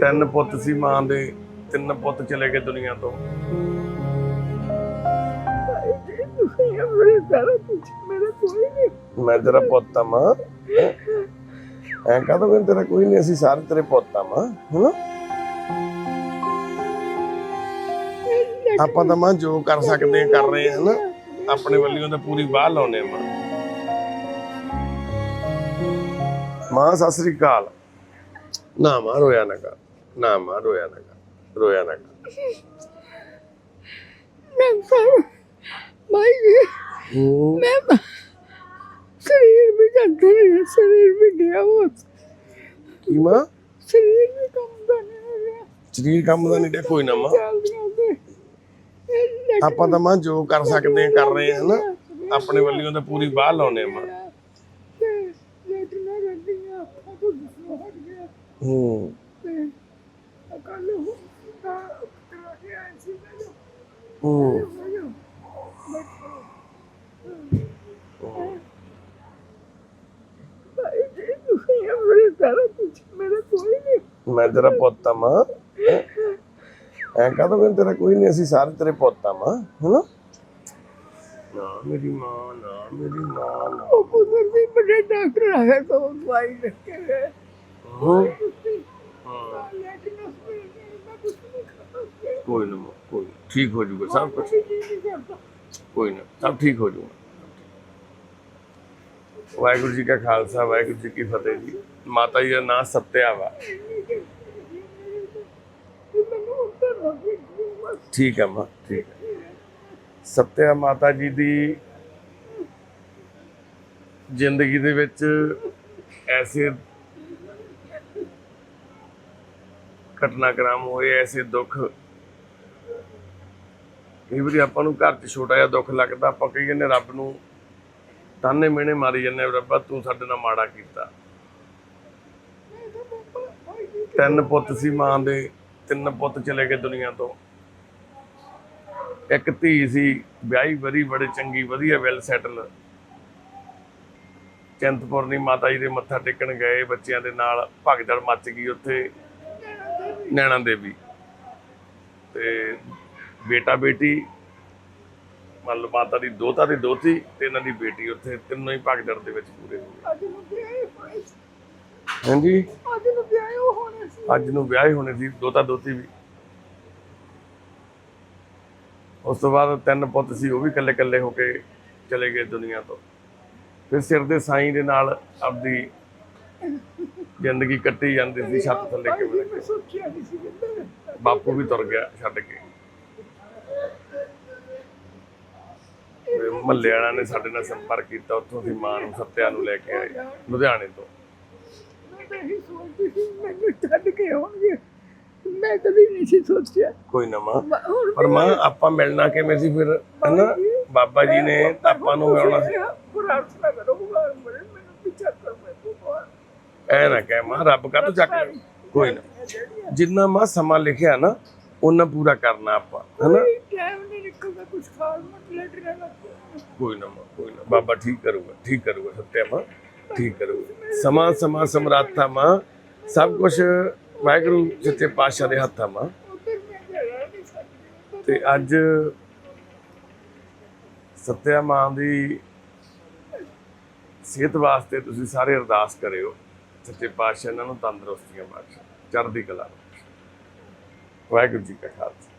ਤਿੰਨ ਪੁੱਤ ਸੀ ਮਾਂ ਦੇ, ਤਿੰਨ ਪੁੱਤ ਚਲੇ ਗਏ ਦੁਨੀਆ ਤੋਂ। ਮੈਂ ਤੇਰਾ ਪੁੱਤ ਆ ਮਾਂ। ਐ ਕਹਦਾ ਮੈਂ ਤੇਰਾ ਕੋਈ ਨਹੀਂ, ਅਸੀਂ ਸਾਰੇ ਤੇਰੇ ਪੁੱਤ ਆ ਮਾਂ, ਹਨਾ? ਆਪਾਂ ਤਾਂ ਮਾਂ ਜੋ ਕਰ ਸਕਦੇ ਆ ਕਰ ਰਹੇ ਆ ਨਾ ਆਪਣੇ ਵੱਲੋਂ ਤਾਂ ਪੂਰੀ ਬਾਹ ਲਾਉਨੇ ਆ ਮਾਂ। ਮਾਂ, ਸਤਿ ਸ੍ਰੀ ਅਕਾਲ। ਨਾ ਮਾਂ, ਰੋਇਆ ਨਾ ਕਰ। ਨਾ ਮਾਂ ਰੋਇਆ ਨਾ ਕਰ ਰੋਇਆ ਨਾ ਕਰ ਮੈਂ ਸਰ ਭਾਈ ਹੂੰ, ਮੈਂ शरीर भी जाते नहीं शरीर भी गया वो ਕੀ ਮਾਂ शरीर भी कम जाने लगा ਸਰੀਰ ਕੰਮ ਦਾ ਨਹੀਂ ਡਿਆ ਕੋਈ ਨਾ ਮਾਂ चल गया ਆਪਾਂ ਤਾਂ ਮਾਂ ਜੋ ਕਰ ਸਕਦੇ ਆ ਕਰ ਰਹੇ ਆ ਨਾ ਆਪਣੇ ਵੱਲੋਂ ਤਾਂ ਪੂਰੀ ਬਾਹ ਲਾਉਨੇ ਆ ਮਾਂ लेटना रहती है आपका तो दूसरा हट गया ਹੂੰ ਮੈਂ ਤੇਰਾ ਪੋਤਾ ਮਾਂ ਐ ਕਹਦਾ ਮੈਂ ਤੇਰਾ ਕੋਈ ਨਹੀਂ ਅਸੀਂ ਸਾਰੇ ਤੇਰੇ ਪੋਤਾ ਮਾਂ ਹੈਨਾ? ਨਾ ਮੇਰੀ ਮਾਂ ਨਾ ਮੇਰੀ ਮਾਂ ਉਹ ਕੁਦਰ ਵੀ ਬੜੇ ਡਾਕਟਰ ਆਇਆ ਤਾਂ ਉਹ ਦਵਾਈ ਲਿਖ ਕੇ ਗਏ। ਹਾਂ। ਹਾਂ। ਕੋਈ ਨਾ ਕੋਈ ਠੀਕ ਹੋ ਜਾਊਗਾ ਸਭ ਕੁਝ ਕੋਈ ਨਾ ਸਭ ਠੀਕ ਹੋ ਜਾਊਗਾ ਵਾਹਿਗੁਰੂ ਜੀ ਕਾ ਖਾਲਸਾ ਵਾਹਿਗੁਰੂ ਜੀ ਕੀ ਫਤਿਹ ਜੀ। ਮਾਤਾ ਜੀ ਦਾ ਨਾਂ ਸਤਿਆ ਠੀਕ ਹੈ ਮਾਂ ਠੀਕ ਸਤਿਆ ਮਾਤਾ ਜੀ ਦੀ ਜ਼ਿੰਦਗੀ ਦੇ ਵਿੱਚ ਐਸੇ ਘਟਨਾਕ੍ਰਮ ਹੋਏ ਐਸੇ ਦੁੱਖ ਕਈ ਵਾਰੀ ਆਪਾਂ ਨੂੰ ਘਰ 'ਚ ਛੋਟਾ ਜਿਹਾ ਦੁੱਖ ਲੱਗਦਾ, ਆਪਾਂ ਕਹੀ ਜਾਂਦੇ ਰੱਬ ਨੂੰ ਤਾਨੇ ਮਿਹਣੇ ਮਾਰੀ ਜਾਂਦੇ ਰੱਬਾ ਤੂੰ ਸਾਡੇ ਨਾਲ ਮਾੜਾ ਕੀਤਾ। ਤਿੰਨ ਪੁੱਤ ਸੀ ਮਾਂ ਦੇ, ਤਿੰਨ ਪੁੱਤ ਚਲੇ ਗਏ ਦੁਨੀਆ ਤੋਂ। ਇੱਕ ਧੀ ਸੀ, ਵਿਆਹੀ ਵਰੀ ਬੜੇ ਚੰਗੀ, ਵਧੀਆ ਵੈਲ ਸੈਟਲ ਚਿੰਤਪੁਰਨੀ ਮਾਤਾ ਜੀ ਦੇ ਮੱਥਾ ਟੇਕਣ ਗਏ ਬੱਚਿਆਂ ਦੇ ਨਾਲ, ਭਗਦੜ ਮੱਚ ਗਈ ਉੱਥੇ, ਨੈਣਾ ਦੇਵੀ। ਤੇ ਬੇਟਾ ਬੇਟੀ ਮੰਨ ਮਾਤਾ ਦੀ ਦੋਤਾ ਦੀ ਦੋਤੀ ਤੇ ਇਹਨਾਂ ਦੀ ਬੇਟੀ ਉੱਥੇ ਤਿੰਨੋਂ ਹੀ ਭਾਗਦੜ ਦੇ ਵਿੱਚ ਪੂਰੇ ਹੋ ਗਏ। ਅੱਜ ਨੂੰ ਵਿਆਹ ਹੋਏ ਹੋਣੇ ਸੀ। ਅੱਜ ਨੂੰ ਵਿਆਹੇ ਹੋਣੇ ਸੀ ਦੋਤਾ ਦੋਤੀ ਵੀ। ਉਸ ਤੋਂ ਬਾਅਦ ਤਿੰਨ ਪੁੱਤ ਸੀ ਉਹ ਵੀ ਇਕੱਲੇ ਇਕੱਲੇ ਹੋ ਕੇ ਚਲੇ ਗਏ ਦੁਨੀਆ ਤੋਂ। ਫਿਰ ਸਿਰ ਦੇ ਸਾਈਂ ਦੇ ਨਾਲ ਆਪਦੀ ਜ਼ਿੰਦਗੀ ਕੱਟੀ ਜਾਂਦੀ ਸੀ ਛੱਤ ਥੱਲੇ ਕਿਵੇਂ ਬਾਪੂ ਵੀ ਤੁਰ ਗਿਆ ਛੱਡ ਕੇ। ਮਹੱਲੇ ਵਾਲਿਆਂ ਨੇ ਸਾਡੇ ਨਾਲ ਸੰਪਰਕ ਕੀਤਾ ਉੱਥੋਂ ਦੀ ਮਾਂ ਨੂੰ ਸੱਤਿਆ ਨੂੰ ਲੈ ਕੇ ਆਏ ਲੁਧਿਆਣੇ ਤੋਂ। ਮੈਂ ਹੀ ਸੋਚਦੀ ਸੀ ਮੈਨੂੰ ਹੋਣਗੇ ਮੈਂ ਕਦੀ ਨਹੀਂ ਸੋਚਿਆ। ਕੋਈ ਨਾ ਮਾਂ। ਪਰ ਮਾਂ ਆਪਾਂ ਮਿਲਣਾ ਕਿਵੇਂ ਸੀ ਫਿਰ ਹਨਾ? ਬਾਬਾ ਜੀ ਨੇ ਆਪਾਂ ਨੂੰ ਮਿਲਣਾ ਸੀ। ਐ ਨਾ ਕਹਿ ਮਾਂ ਰੱਬ ਕਾ ਤੂੰ ਚੱਕ ਕੋਈ ਨਾ। ਜਿੰਨਾ ਮਾਂ ਸਮਾਂ ਲਿਖਿਆ ਨਾ ਉਹਨਾਂ ਪੂਰਾ ਕਰਨਾ ਆਪਾਂ ਹਨਾ? ਕੋਈ ਨਾ ਮਾਂ, ਕੋਈ ਨਾ। ਬਾਬਾ ਠੀਕ ਕਰੂਗਾ ਠੀਕ ਕਰੂਗਾ ਸੱਤਿਆ ਮਾ ਠੀਕ ਕਰੂਗਾ। ਸਮਾਂ ਸਮਾਂ ਸਮਰਾਥਾ ਮਾਂ। ਸਭ ਕੁਛ ਵਾਹਿਗੁਰੂ ਜਿੱਤੇ ਪਾਸ਼ਾ ਦੇ ਹੱਥਾਂ ਮਾਂ। ਤੇ ਅੱਜ ਸੱਤਿਆ ਮਾਂ ਦੀ ਸਿਹਤ ਵਾਸਤੇ ਤੁਸੀਂ ਸਾਰੇ ਅਰਦਾਸ ਕਰਿਓ। ਸੱਚੇ ਪਾਤਸ਼ਾਹ ਇਹਨਾਂ ਨੂੰ ਤੰਦਰੁਸਤੀਆਂ ਬਖਸ਼ੇ ਚੜ੍ਹਦੀ ਕਲਾ ਵਾਹਿਗੁਰੂ ਜੀ ਕਾ ਖਾਲਸਾ।